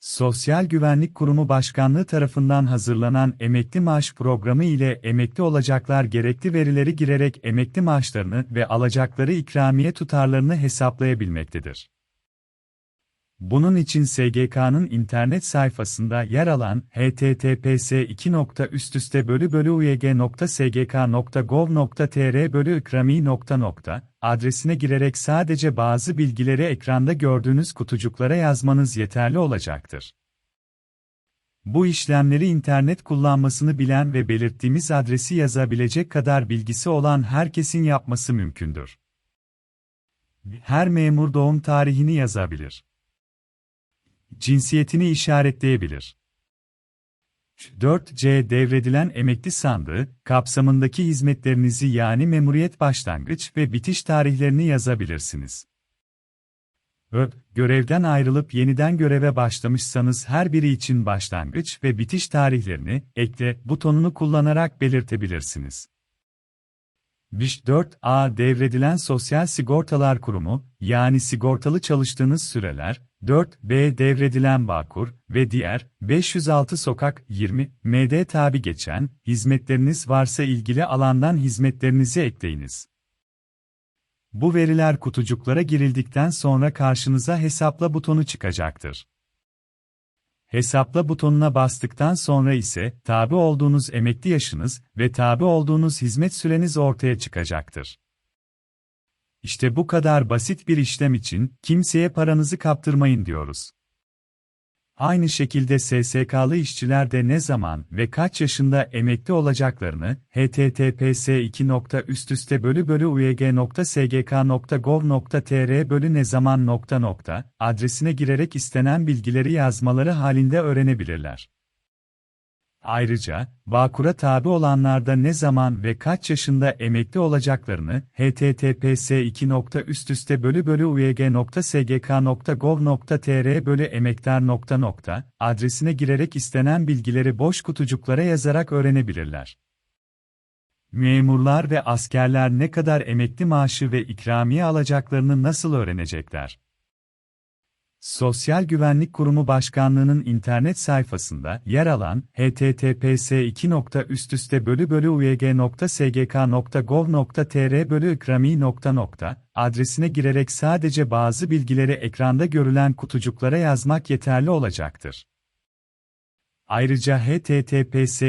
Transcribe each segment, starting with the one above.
Sosyal Güvenlik Kurumu Başkanlığı tarafından hazırlanan emekli maaş programı ile emekli olacaklar gerekli verileri girerek emekli maaşlarını ve alacakları ikramiye tutarlarını hesaplayabilmektedir. Bunun için SGK'nın internet sayfasında yer alan https uyg.sgk.gov.tr bölü ikrami adresine girerek sadece bazı bilgileri ekranda gördüğünüz kutucuklara yazmanız yeterli olacaktır. Bu işlemleri internet kullanmasını bilen ve belirttiğimiz adresi yazabilecek kadar bilgisi olan herkesin yapması mümkündür. Her memur doğum tarihini yazabilir cinsiyetini işaretleyebilir. 4C devredilen emekli sandığı, kapsamındaki hizmetlerinizi yani memuriyet başlangıç ve bitiş tarihlerini yazabilirsiniz. Ö, görevden ayrılıp yeniden göreve başlamışsanız her biri için başlangıç ve bitiş tarihlerini, ekle butonunu kullanarak belirtebilirsiniz. BİŞ 4A devredilen Sosyal Sigortalar Kurumu, yani sigortalı çalıştığınız süreler, 4B devredilen Bağkur ve diğer 506 sokak 20 MD tabi geçen hizmetleriniz varsa ilgili alandan hizmetlerinizi ekleyiniz. Bu veriler kutucuklara girildikten sonra karşınıza hesapla butonu çıkacaktır. Hesapla butonuna bastıktan sonra ise tabi olduğunuz emekli yaşınız ve tabi olduğunuz hizmet süreniz ortaya çıkacaktır. İşte bu kadar basit bir işlem için kimseye paranızı kaptırmayın diyoruz. Aynı şekilde SSK'lı işçiler de ne zaman ve kaç yaşında emekli olacaklarını https bölü bölü uyg.sgk.gov.tr bölü ne zaman nokta nokta adresine girerek istenen bilgileri yazmaları halinde öğrenebilirler. Ayrıca, Bağkur'a tabi olanlarda ne zaman ve kaç yaşında emekli olacaklarını https bölü bölü uyg.sgk.gov.tr bölü emektar adresine girerek istenen bilgileri boş kutucuklara yazarak öğrenebilirler. Memurlar ve askerler ne kadar emekli maaşı ve ikramiye alacaklarını nasıl öğrenecekler? Sosyal Güvenlik Kurumu Başkanlığı'nın internet sayfasında yer alan https bölü bölü uyg.sgk.gov.tr bölü ikrami adresine girerek sadece bazı bilgileri ekranda görülen kutucuklara yazmak yeterli olacaktır. Ayrıca https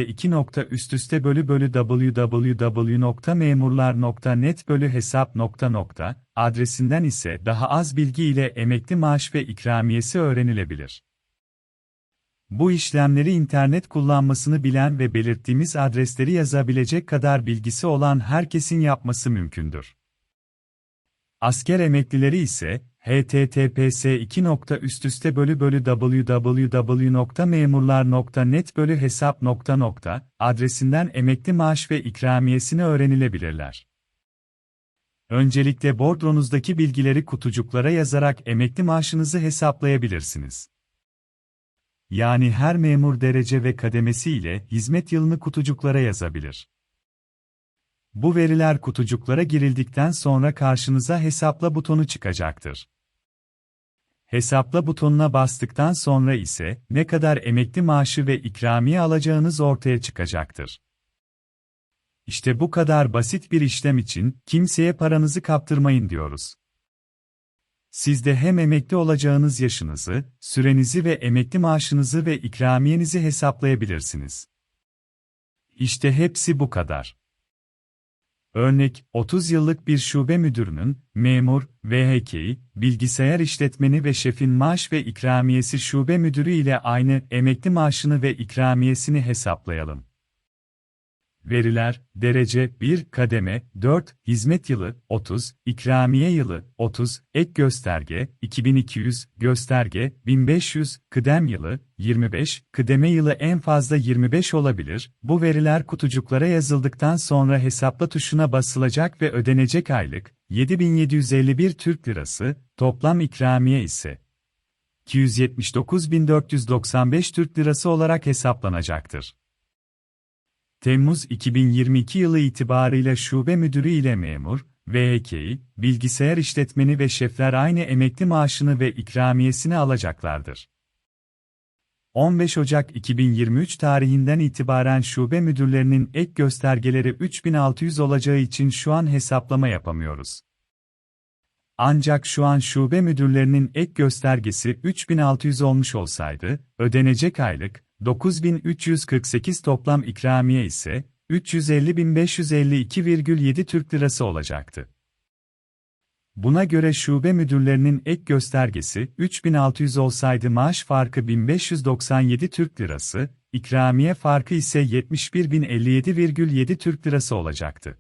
bölü bölü www.memurlar.net bölü hesap adresinden ise daha az bilgi ile emekli maaş ve ikramiyesi öğrenilebilir. Bu işlemleri internet kullanmasını bilen ve belirttiğimiz adresleri yazabilecek kadar bilgisi olan herkesin yapması mümkündür. Asker emeklileri ise https bölü bölü www.memurlar.net bölü hesap adresinden emekli maaş ve ikramiyesini öğrenilebilirler. Öncelikle bordronuzdaki bilgileri kutucuklara yazarak emekli maaşınızı hesaplayabilirsiniz. Yani her memur derece ve kademesi ile hizmet yılını kutucuklara yazabilir. Bu veriler kutucuklara girildikten sonra karşınıza hesapla butonu çıkacaktır. Hesapla butonuna bastıktan sonra ise ne kadar emekli maaşı ve ikramiye alacağınız ortaya çıkacaktır. İşte bu kadar basit bir işlem için kimseye paranızı kaptırmayın diyoruz. Siz de hem emekli olacağınız yaşınızı, sürenizi ve emekli maaşınızı ve ikramiyenizi hesaplayabilirsiniz. İşte hepsi bu kadar. Örnek, 30 yıllık bir şube müdürünün, memur, VHK'yi, bilgisayar işletmeni ve şefin maaş ve ikramiyesi şube müdürü ile aynı emekli maaşını ve ikramiyesini hesaplayalım. Veriler, derece 1, kademe 4, hizmet yılı 30, ikramiye yılı 30, ek gösterge 2200, gösterge 1500, kıdem yılı 25, kıdeme yılı en fazla 25 olabilir. Bu veriler kutucuklara yazıldıktan sonra hesapla tuşuna basılacak ve ödenecek aylık 7751 Türk Lirası, toplam ikramiye ise 279.495 Türk Lirası olarak hesaplanacaktır. Temmuz 2022 yılı itibarıyla şube müdürü ile memur, VHK'yi, bilgisayar işletmeni ve şefler aynı emekli maaşını ve ikramiyesini alacaklardır. 15 Ocak 2023 tarihinden itibaren şube müdürlerinin ek göstergeleri 3600 olacağı için şu an hesaplama yapamıyoruz. Ancak şu an şube müdürlerinin ek göstergesi 3600 olmuş olsaydı, ödenecek aylık 9348 toplam ikramiye ise 350.552,7 Türk Lirası olacaktı. Buna göre şube müdürlerinin ek göstergesi 3600 olsaydı maaş farkı 1597 Türk Lirası, ikramiye farkı ise 71.057,7 Türk Lirası olacaktı.